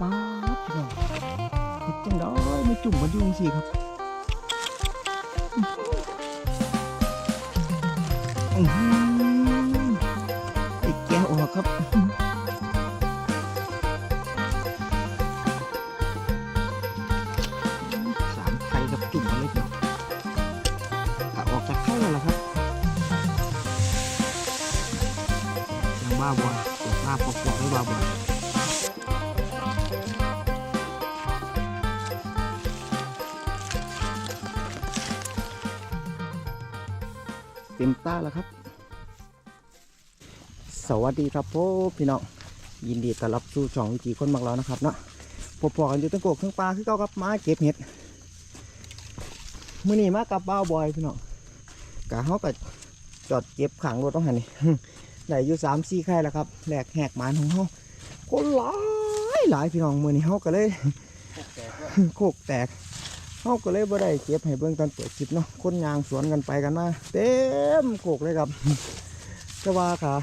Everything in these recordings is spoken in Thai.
ป๊าบพี่น้องเห็ดจังได้ไม่จุ่มมายุ่งสิครับอื้อหือไอ้แก้วออกครับสามไข่กับจุ่มมาเลยเนาะกะออกจากไข่แล้วล่ะครับยังบ้าบอลหน้าปอกๆให้บ้าบอล เต็มตาแล้วครับ สวัสดีครับพ่อพี่น้องยินดีต้อนรับสู่ช่องวิธีคนมักเรานะครับเนาะพบๆกันอยู่ตั้งโกกทั้งปลาคือเก่าครับมาเก็บเห็ดมื่อนี้มากับบ้าบอยพี่น้องกะเขาก็จอดเก็บขังรถต้องหันนี่ได้อยู่สามสี่ไข่แล้วครับแหลกแหกหมานของเขาคนหลายหลายพี่น้องมื่อนี้เขาก็เลยโคกแตก เขาก็เลยบ่ได้เก็บให้เบิ่งตอนเปิดคลิปเนาะคนยางสวนกันไปกันมาเต็มโคกเลยครับจะว่าค่ะ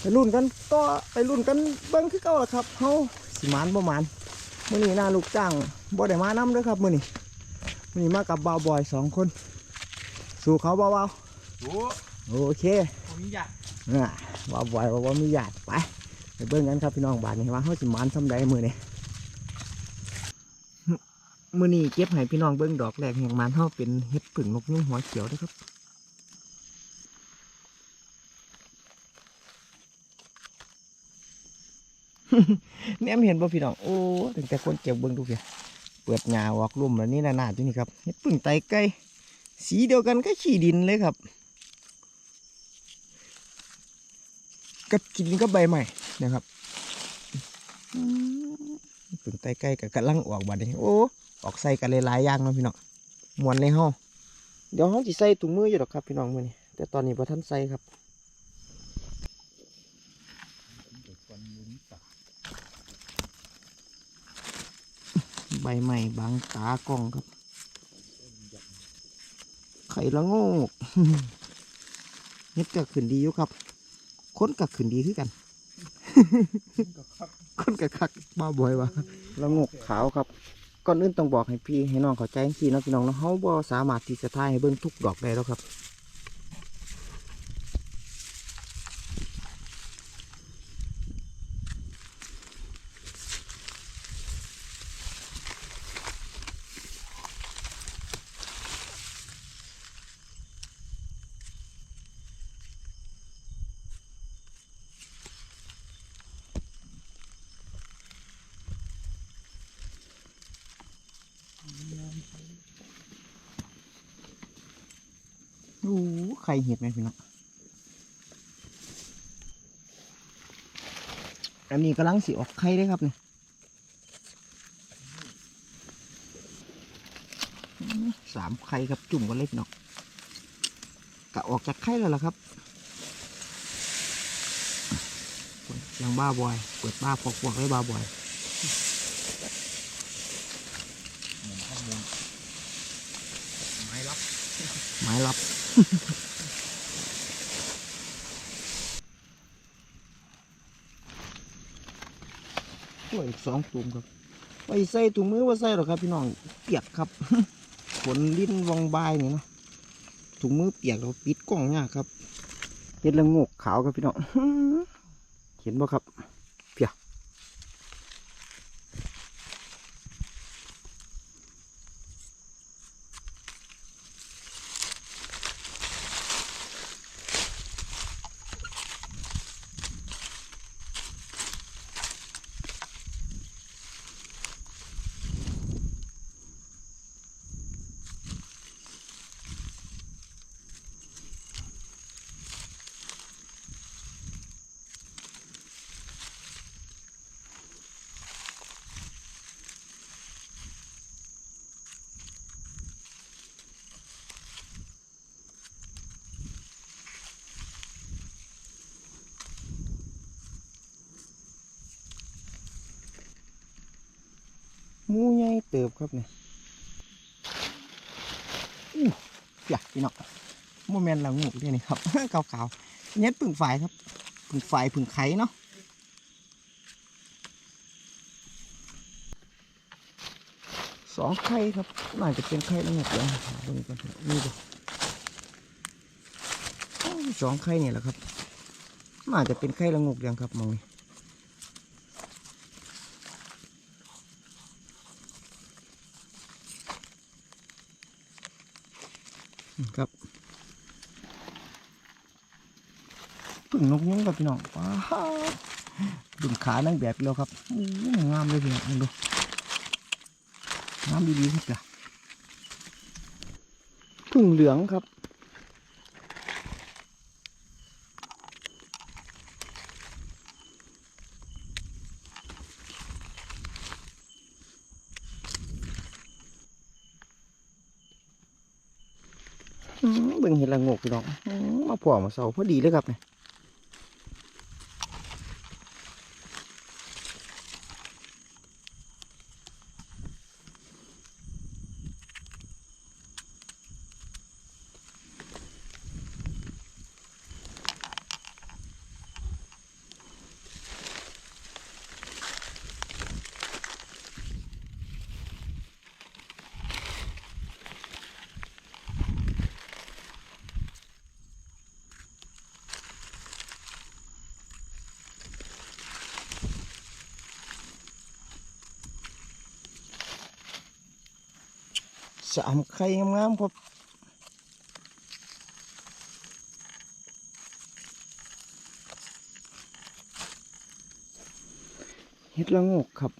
ไปรุ่นกันต่อไปรุ่นกันเบิ่งคือเก่าละครับเขาสิหมานบ่หมานมื่อนี้น่าลูกจ้างบ่ได้มานํเด้อครับมื่อนี้นี่มากับบ่าวบอยสองคน สู่เขาเบาโอ้ๆโอเคผมอยากอ่าบ่าวบอยบอกว่ามีญาติไปไปเบิ่งกันครับพี่น้องบ้านนี้ว่าเขาสิหมานทำใดมือนี่ มือนี้เก็บให้พี่น้องเบิ่งดอกแรกแห่งมันเขาเป็นเห็ดผึ่งนกยุงหัวเขียวนะครับแนมเห็นป่พี่น้องโอ้ถึงแต่คนเก็บเบิ่งดูเพียเปิดหญ้าออกลุ่มแล้วนี่นานาที่นี่ครับเห็ดพึ่งไตไก่สีเดียวกันก็ขี้ดินเลยครับกับขี้ดินก็ใบใหม่นะครับผึ่งไตไก่กับกระลังออกบัดนี้โอ้ ออกใส่กันหลายๆอย่างเนาะพี่น้องมวนในห้องเดี๋ยวห้องจะใส่ถุงมืออยู่หรอกครับพี่น้องมือนี้แต่ตอนนี้พอท่านใส่ครับใบใหม่บางตากล้องครับ ไข่ละโงกเฮ็ดก็ขึ้นดีอยู่ครับ ค้นก็ขึ้นดีคือกัน ค้นก็คักบ้าบ่อยวะละโงกขาวครับ ก่อนอื่นต้องบอกให้พี่ให้น้องเข้าใจสิเนาะพี่น้องเนาะเฮาบ่สามารถที่จะทายให้เบิ่งทุกดอกได้แล้วครับ โอ้ไข่ เห็ดไหมพี่น้องอันนี้กำลังสิออกไข่ได้ครับเนี่ยอื้อสามไข่ครับจุ่มกันเล็กเนาะกะออกจากไข่แล้วล่ะครับยังบ้าบอย เปิดบ้าพอกพวกไว้บ้าบอยเหมือนข้อมูลไม้รับไม้ลับ ตัวอีก สองตุ่มครับไปใส่ถุงมือว่าใส่หรอครับ พี่น้องเปียกครับขนลิ้นวองบายนี่นะถุงมือเปียกเราปิดกล้องยากครับเห็ดละโงกขาวครับพี่น้องเห็นบ่ครับ มูใหญ่เติบครับเนี่ยอู้อยากพี่น้องโมเมนต์ละงูกเด้นี่ครับขาวๆเน็ดผึ่งไฟครับผึ่งไฟผึ่งไข่เนาะสองไข่ครับน่าจะเป็นไข่ละงกเดี๋ยวหาเบิ่ก่อนนี่ดูสองไข่เนี่ยแหละครับน่าจะเป็นไข่ละงกเดียวครับมองนี่อืมครับพึ่ง นกยุงครับพี่น้องว้าดึงขานั่งแบบเดียวครับงามเลยพี่น้องดูน้ำดีๆครับจ้ะพึ่งเหลืองครับเบิ่งเห็นละงกพี่น้องมาพ่อมาเสาพอดีเลยครับเนี่ย สามไข่งามๆครับเห็ดละงกครับ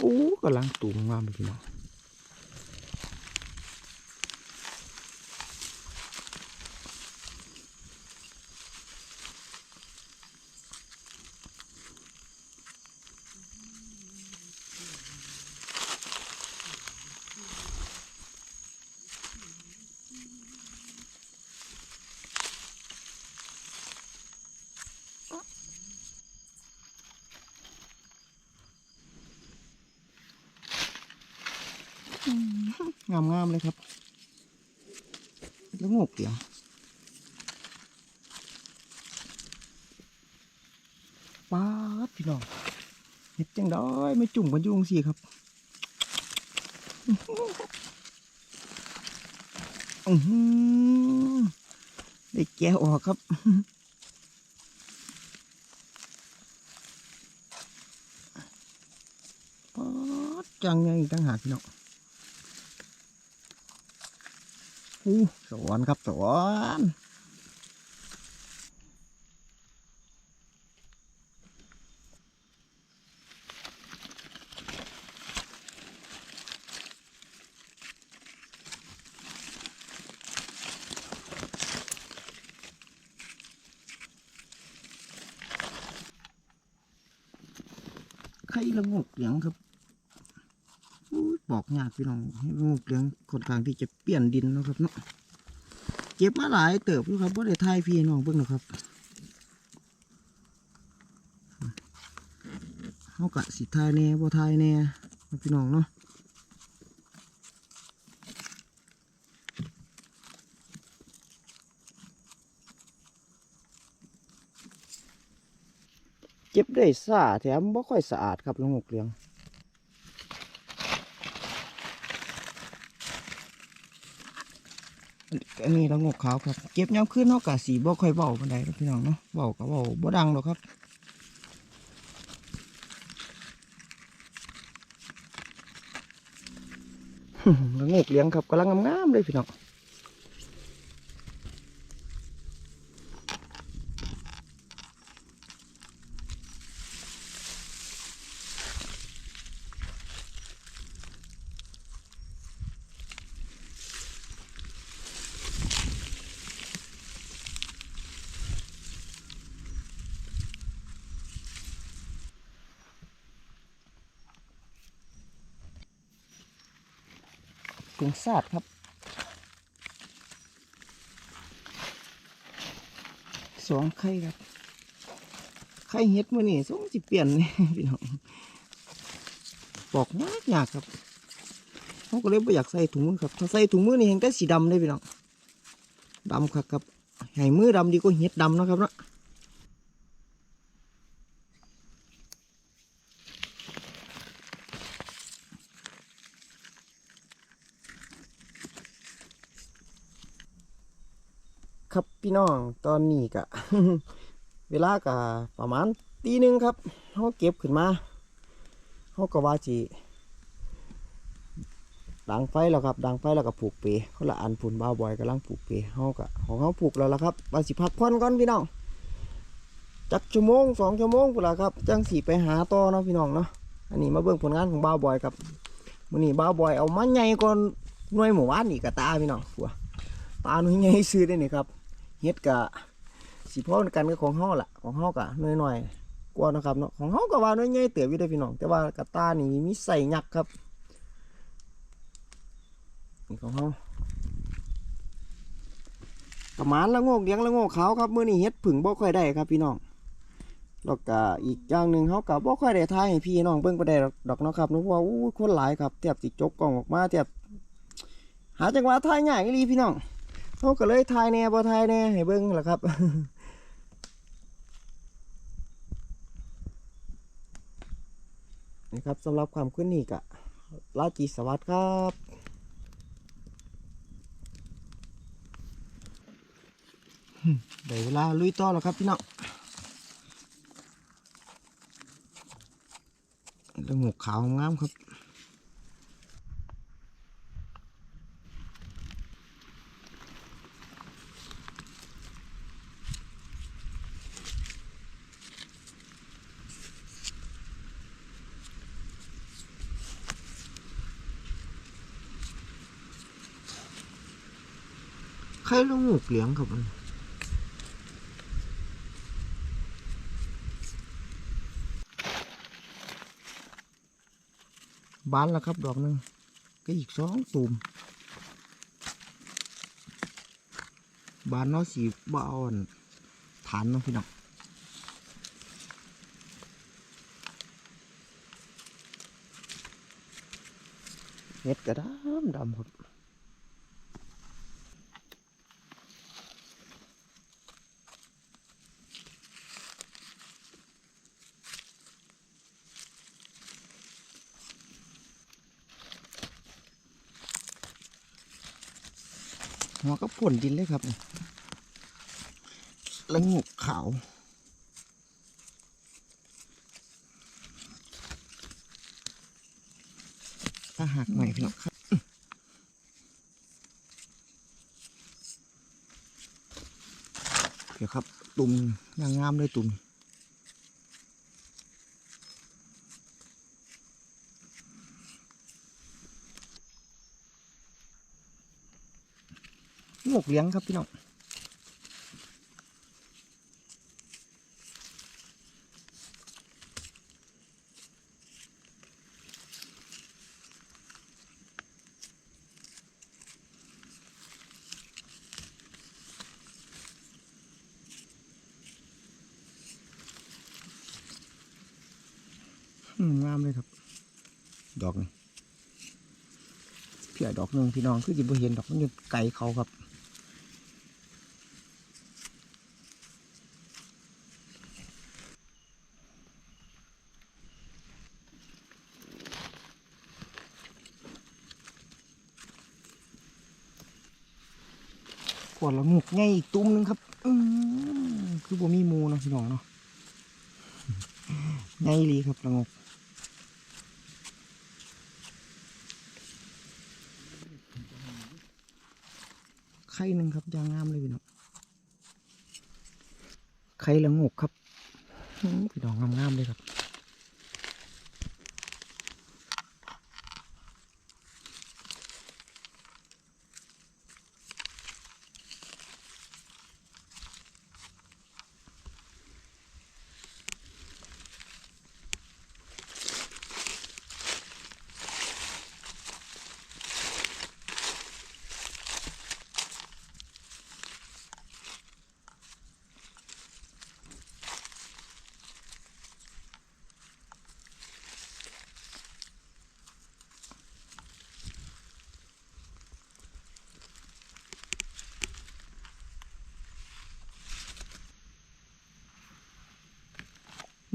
โอ้กำลังตูมงามเลยพี่น้อง งามงามๆเลยครับ แล้วงกเดียวป้าดพี่น้องเห็ดจังได้ไม่จุ่มกันยุ่งสิครับอือหือได้แกะออกครับป๊าดจังยังตั้งหากพี่น้อง อู้สวนครับสวนไข่ละงกเหลืองครับ อู้บอกยากพี่น้องให้ละงกเหลืองค่อนข้างที่จะเปลี่ยนดินนะครับเนาะเก็บมาหลายเติบอยู่ครับว่าได้ทายพี่น้องเบิ่งนะครับเขากะสิทายแน่บ่ทายแน่นะพี่น้องเนาะเก็บได้ซ่าดแถมบ่ค่อยสะอาดครับละงกเหลือง อันนี้ละงกขาวครับ เก็บยามขึ้นเนาะกะสีบ่ค่อยเบาปานไดครับพี่น้องเนาะเบาก็เบาบ่ดังหรอกครับละงกเลี้ยงครับกำลังงามๆเลยพี่น้อง กุ้งซาดครับ สองไข่ครับ ไข่เฮ็ดมื้อนี้สงสิเปลี่ยนเลยพี่น้องปอกยากยากครับเขาก็เลยไม่อยากใส่ถุงมือครับ ถ้าใส่ถุงมือนี่เห็นแต่สีดำเลยพี่น้องดำครับครับให้มือดำดีกว่าเฮ็ดดำนะครับเนาะ พี่น้องตอนนี้กะ เวลากะประมาณตีหนึ่งครับเขาเก็บขึ้นมาเขาก็ว่าจีดังไฟแล้วครับดังไฟแล้วก็ผูกเปเขาละอันผุนบ้าบอยกำลังผูกเปเขากะของเขาผูกแล้วละครับว่าสิพักผ่อนก่อนพี่น้องจักชั่วโมงสองชั่วโมงพุ่นละครับจังสีไปหาต่อเนาะพี่น้องเนาะอันนี้มาเบิ่งผลงานของบ้าบอยครับมื้อนี้บ้าบอยเอามาใหญ่ก่อนหน่วยหมู่บ้านนี่กะตาพี่น้องผัวตาหน่วยใหญ่ซื้อได้นี่ครับ เฮ็ดกะสิพ่อกันกับของเฮาล่ะของเฮากะน้อยๆกว่านะครับเนาะของเฮาก็ว่าน้อยใหญ่เติบอยู่เด้พี่น้อง แต่ว่ากระตานี่มีใส่ยักษ์ครับนี่ของเฮาประมาณละโงกเลี้ยงละโงกขาวครับมื้อนี้เฮ็ดผึ่งบ่ค่อยได้ครับพี่น้องแล้วก็อีกอย่างหนึ่งเฮาก็บ่ค่อยได้ถ่ายให้พี่น้องเบิ่งบ่ได้ดอกเนาะครับนาะเพราะว่าอู้คนหลายครับแทบสิจกกล้องออกมาแทบหาจังหวะถ่ายยากอีหลีพี่น้อง เขาก็เลยทายแน่บ่ทายแน่ให้เบิ่งล่ะครับนี่ครับสำหรับความขึ้นนี่กะลาจีสวัสดิ์ครับหึได้เวลาลุยต่อแล้วครับพี่น้องเรื่องหมวกขาวงามครับ ใครลูกหมูกเหลียงครับมันบานแล้วครับดอกหนึ่งก็อีกสองตุ่มบานเนาะสีบอ่อนฐานเนาะพี่น้องเห็ดกระดำดำครับ พ่นดินเลยครับแล้วงกขาวถ้าหักใหม่พี่น้องครับเดี๋ยวครับตุ่มยางงามเลยตุ่ม กเลี้ยงครับพี่น้องอืมงามเลยครับ ดอกนี่เพียดอกหนึ่งพี่น้องคือจิบเห็นดอกมันอยู่ไกลเขาครับ ขวดละงกไงอีกตุ้มหนึงครับ อืมคือบ่มีหมูเนาะพี่น้องเนาะ ไ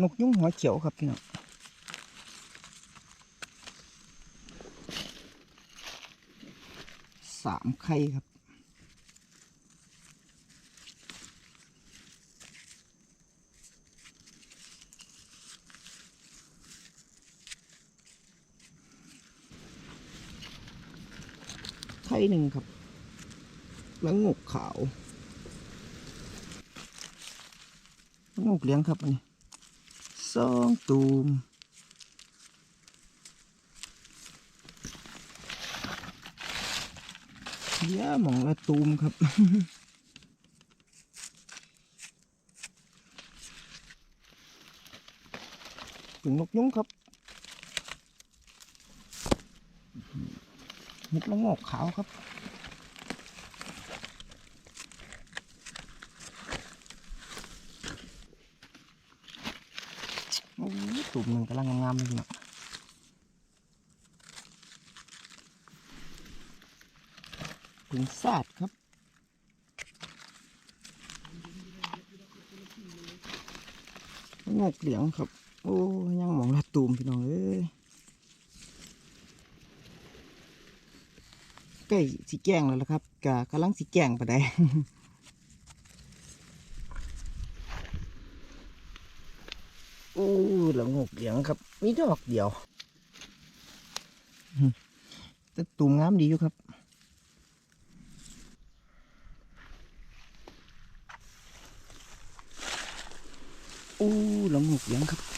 นกยุ้งหัวเขียวครับพี่น้องสามไข่ครับไข่หนึ่งครับ แล้วงกขาวงกเลี้ยงครับอันนี้ สองตูมเยอะหมองละตูมครับถึงนกยุงครับเห็ดละงอกขาวครับ โอ้ย ตุ่มหนึ่งกำลังงามๆเลยน้องถึงซาดครับงอกเหลียงครับ โอ้ยยังหมองละตูมพี่น้องเอ้ยใกล้สิแกงแล้วละครับกะกำลังสิแกงปะได โอ้ ละงกเหลียงครับ มีดอกเดียวแต่ตูมงามดีอยู่ครับอู้ลงหกเหลียงครับ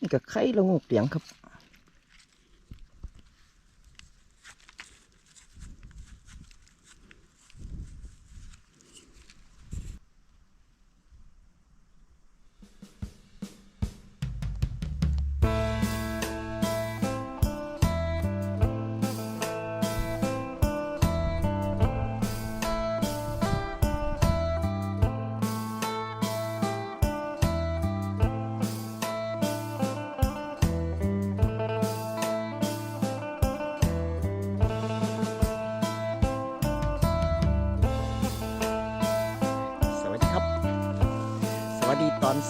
นี่ก็ไข่ละงูเตียงครับ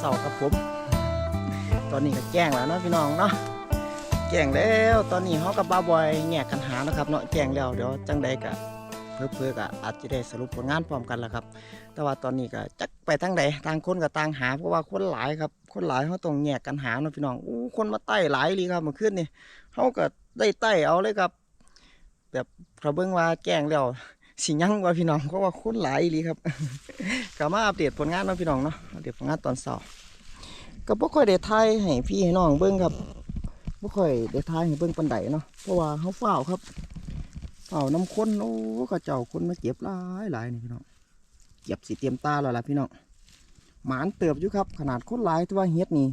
เสาร์ครับผม ตอนนี้ก็แจ้งแล้วเนาะพี่น้องเนาะแจ้งแล้วตอนนี้เขากับบ้าบอยแยกกันหานะครับเนาะแจ้งแล้วเดี๋ยวจังใดกะเพื่อเพื่อกะอาจจะได้สรุปผลงานพร้อมกันแล้วครับ แต่ว่าตอนนี้ก็จักไปทางใดต่างคนกับต่างหาเพราะว่าคนหลายครับคนหลายเขาต้องแยกกันหาเนาะพี่น้องอู้คนมาไต่หลายเลยครับเมื่อคืนนี่เขาก็ได้ไต่เอาเลยครับ แบบพระเบิ้งว่าแจ้งแล้ว สิยังว่าพี่น้องเพราะว่าคนหลายอีหลีครับก็มาอัปเดตผลงานเนาะพี่น้องเนาะอัปเดตผลงานตอนเช้าก็บ่ค่อยได้ถ่ายให้พี่ให้น้องเบิ่งครับบ่ค่อยได้ถ่ายให้เบิ่งปานใดเนาะเพราะว่าเฮาเฝ้าครับเฝ้าน้ำคนโอ้ก็เจ้าคนมาเก็บหลายหลายนี่พี่น้องเก็บสิเตรียมตาแล้วล่ะพี่น้องหมานเติบอยู่ครับ ขนาดคนหลายแต่ว่าเฮ็ดนี่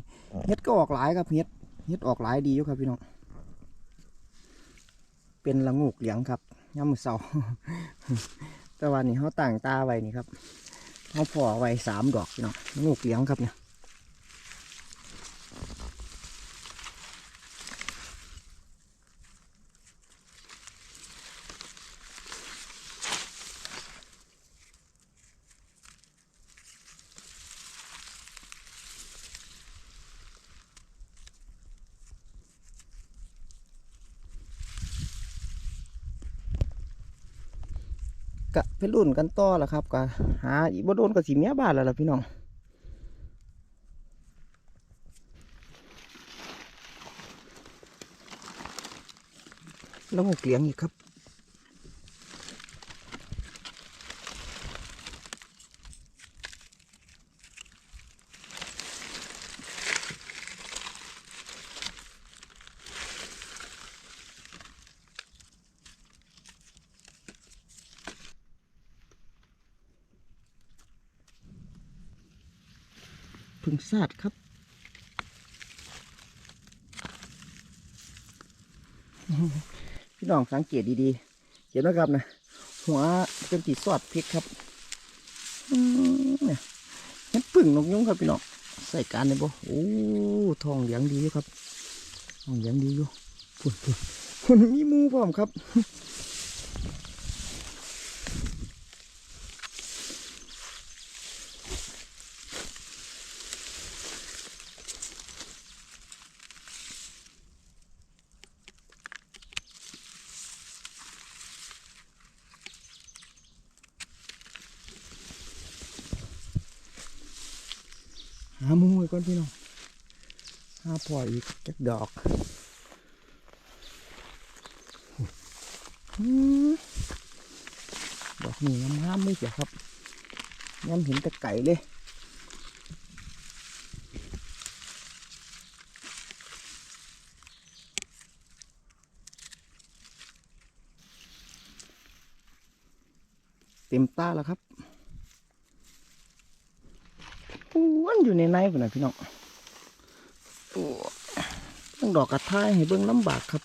เฮ็ดก็ออกหลายครับเฮ็ดเฮ็ดออกหลายดีอยู่ครับพี่น้องเป็นละงูกเหลียงครับ ยามมื้อเช้าแต่วันนี้เขาต่างตาไว้นี่ครับเขาพอไว้สามดอกเนาะงูกเหลียงครับเนี่ย กะเป็นรุ่นกันต่อละครับกะหาอีบโดนกับสีเมียบ้านแล้วล่ะพี่น้องแล้วหกเหลียงอีกครับ พึ่งซาดครับพี่น้องสังเกตดีๆเห็นไหมครับนะหัวเป็นสีสอดพริกครับเนี่ยพึ่งนกยุงครับพี่น้องใส่การเลยบ่โอ้ทองเหลืองดีอยู่ครับทองเหลืองดีอยู่พุ่นพุ่นพุ่นมีมูพร้อมครับ หาหมูไว้ก่อนพี่น้องหาพออีกจักดอกอืมดอกนี้งามๆเลยเสียครับงามเห็นแต่ไก่เลยเต็มตาแล้วครับ อ้วนอยู่ในในพุ่นนะพี่น้องโอ้ต้องดอกกระท้ายให้เบิ่งลำบากครับ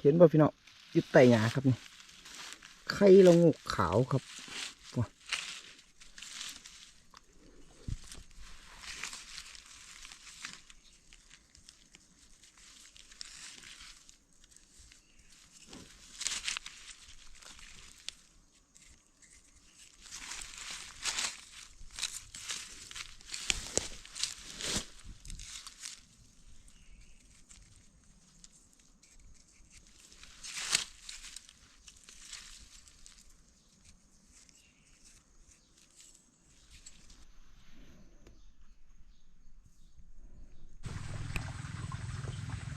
เห็นป่ะพี่น้องอยึดไต่หยาครับนี่ไข่ละงูกขาวครับ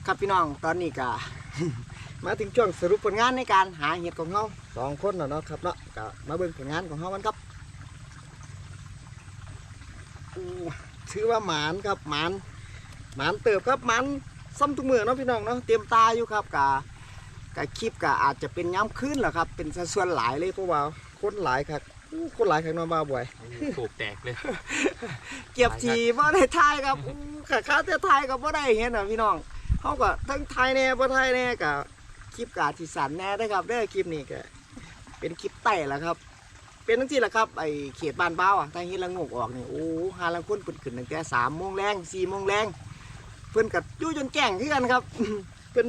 ครับพี่น้องตอนนี้ก็ มาถึงช่วงสรุปผลงานในการหาเห็ดของเราสองคนแล้วเนาะครับเนาะก็มาเบิ่งผลงานของเรามันครับอู้ถือว่าหมานครับหมานหมานเติบครับหมานซ้ำทุกมือเนาะพี่น้องเนาะเตรียมตาอยู่ครับกะกะคลิปกะอาจจะเป็นย้ำขึ้นแหละครับ เป็นสัดส่วนหลายเลยเพราะว่าคนหลายครับอู้คนหลายข้างนอกบ้าบ่อยถูกแตกเลย เก็บทีบ่ได้ทายครับอู้ขาข้าแต่ทายก็บ่ได้เห็นน่ะพี่น้อง เขาก็ทั้งไทยแน่บ่ทายแน่ก็คลิปกาที่สันแน่ได้ครับเด้อคลิปนี้ก็เป็นคลิปไต่ละครับ เป็นทั้งที่ละครับไอเขตบ้านเบ้าอะถ้าเฮ็ดละงกออกนี่โอ้หาลังคนเพิ่นขึ้นตั้งแต่3โมงแรง4โมงแรงเพิ่อนก็อยู่จนแก่งคือกันครับเพิ่น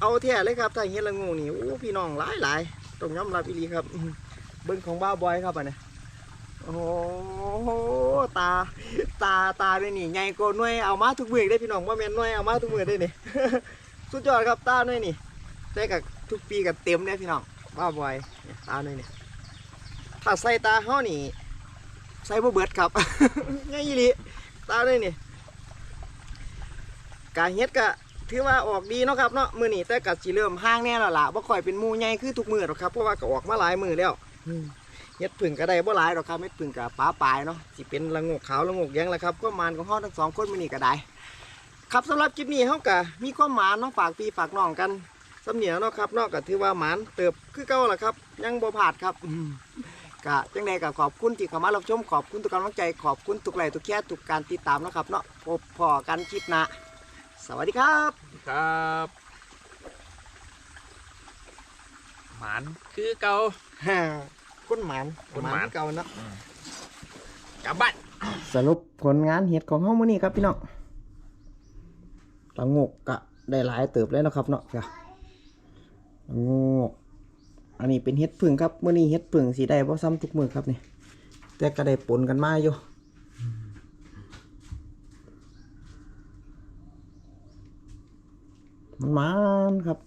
เอาแท้เลยครับถ้าเฮ็ดละงูนี่โอ้พี่น้องหลายหลายต้องยอมรับอีลีครับ เบิ่งของบ้าบอยครับอันนี้ โอ้โหตา ตาตาด้วยนี่ใหญ่กว่าหน่วยเอามาทุกมือได้พี่น้องว่าแม่นหน่วยเอามาทุกมือได้นี่ สุดยอดครับตาหน่วยนี่แต่กับทุกปีกับเต็มเนี่ยพี่น้องบ้าบอยตาหน่วยนี่ถ้าใส่ตาเฮานี่ใส่บ่เบิดครับ ง่ายอีหลีตาหน่วยนี่กาเฮ็ดก็ถือว่าออกดีเนาะครับเนาะมือนี้แต่ก็สิเริ่มห่างแน่ล้วล่ะบ่ค่อยเป็นมู่ใหญ่คือทุกมือหรอกครับเพราะว่าก็ออกมาหลายมือแล้วอื เฮ็ดผึ่งก็ได้บ่หลายดอกครับเฮ็ดผึ่งกับป้าปลายเนาะสิเป็นละงกขาวละงกแยงแหละครับก็มานของเฮาทั้งสองคนมื้อนี้ก็ได้ ครับสำหรับคลิปนี้เฮาก็มีความหมานเนาะฝากพี่ฝากน้องกันสำเนียงเนาะครับเนาะก็ถือว่าหมานเติบคือเก่าล่ะครับ ยังบ่พลาดครับอืมก็จังใดก็ขอบคุณที่เข้ามารับชมขอบคุณทุกกำลังใจขอบคุณทุกไลค์ทุกแชร์ทุกการติดตามเนาะครับเนาะพบพอกันคลิปหน้าสวัสดีครับครับหมานคือเก่า ฮ่าคนหมานคนหมาน เก่าเนาะกลับบ้านสรุปผลงานเห็ดของเฮามื้อนี้ครับพี่น้องละงกกะได้หลายเติบแล้วเนาะครับเนาะจ้ะละงกอันนี้เป็นเห็ดผึ่งครับมื้อนี้เห็ดผึ่งสีได้บ่ซ้ำทุกมื้อครับนี่แต่ก็ได้ปนกันมาอยู่มันมันครับ